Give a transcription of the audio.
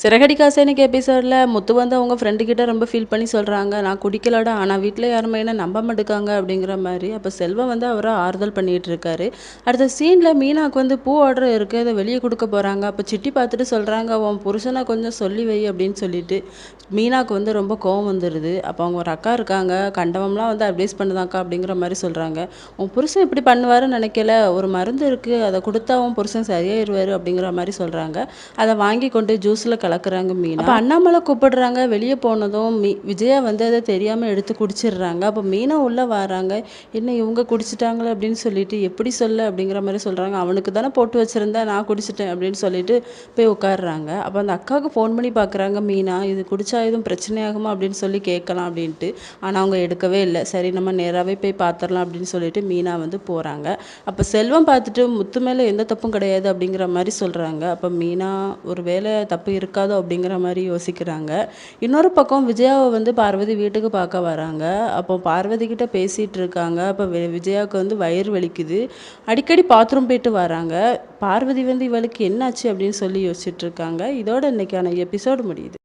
சிறகடிக்காசு இன்னைக்கு எபிசோடில் முத்து வந்து அவங்க ஃப்ரெண்டு கிட்ட ரொம்ப ஃபீல் பண்ணி சொல்கிறாங்க நான் குடிக்கலடா ஆனால் வீட்டில் யாருமே என்ன நம்ப மாட்டுக்காங்க அப்படிங்கிற மாதிரி. அப்போ செல்வம் வந்து அவரை ஆறுதல் பண்ணிகிட்டு இருக்காரு. அடுத்த சீனில் மீனாவுக்கு வந்து பூ ஆர்டர் இருக்குது அதை வெளியே கொடுக்க போகிறாங்க அப்போ சிட்டி பார்த்துட்டு சொல்கிறாங்க உன் புருஷனை கொஞ்சம் சொல்லி வை அப்படின்னு சொல்லிட்டு மீனாக்கு வந்து ரொம்ப கோவம் வந்துடுது அப்போ அவங்க ஒரு அக்கா இருக்காங்க கண்டவம்லாம் வந்து அட்வைஸ் பண்ணுதாக்கா அப்படிங்கிற மாதிரி சொல்கிறாங்க உன் புருஷன் இப்படி பண்ணுவாருன்னு நினைக்கல. ஒரு மருந்து இருக்குது அதை கொடுத்தா உன் புருஷன் சரியாயிருவார் அப்படிங்கிற மாதிரி சொல்கிறாங்க அதை வாங்கி கொண்டு ஜூஸில் கலக்குறாங்க மீனா. அப்போ அண்ணாமலை கூப்பிடுறாங்க. வெளியே போனதும் மீ விஜயா வந்து அதை தெரியாமல் எடுத்து குடிச்சிடுறாங்க. அப்போ மீனா உள்ளே வராங்க. என்ன இவங்க குடிச்சிட்டாங்களே? அப்படின்னு சொல்லிட்டு எப்படி சொல்ல? அப்படிங்கிற மாதிரி சொல்கிறாங்க அவனுக்கு தானே போட்டு வச்சுருந்தேன். நான் குடிச்சிட்டேன். அப்படின்னு சொல்லிட்டு போய் உட்காடுறாங்க அப்போ அந்த அக்காவுக்கு ஃபோன் பண்ணி பார்க்குறாங்க மீனா இது குடிச்சா எதுவும் பிரச்சனையாகுமா? அப்படின்னு சொல்லி கேட்கலாம் அப்படின்ட்டு. ஆனால் அவங்க எடுக்கவே இல்லை. சரி நம்ம நேராகவே போய் பார்த்துடலாம் அப்படின்னு சொல்லிட்டு மீனா வந்து போகிறாங்க அப்போ செல்வம் பார்த்துட்டு முத்து மேலே எந்த தப்பும் கிடையாது. அப்படிங்கிற மாதிரி சொல்கிறாங்க அப்போ மீனா ஒரு வேலை தப்பு இருக்காதோ அப்படிங்கிற மாதிரி யோசிக்கிறாங்க. இன்னொரு பக்கம் விஜயாவை வந்து பார்வதி வீட்டுக்கு பார்க்க வராங்க. அப்போ பார்வதி கிட்ட பேசிகிட்டு இருக்காங்க. அப்போ வி- விஜயாவுக்கு வந்து வயிறு வலிக்குது. அடிக்கடி பாத்ரூம் போயிட்டு வராங்க. பார்வதி வந்து இவளுக்கு என்னாச்சு அப்படின்னு சொல்லி யோசிச்சுட்டு இருக்காங்க. இதோட இன்னைக்கான எபிசோடு முடியுது.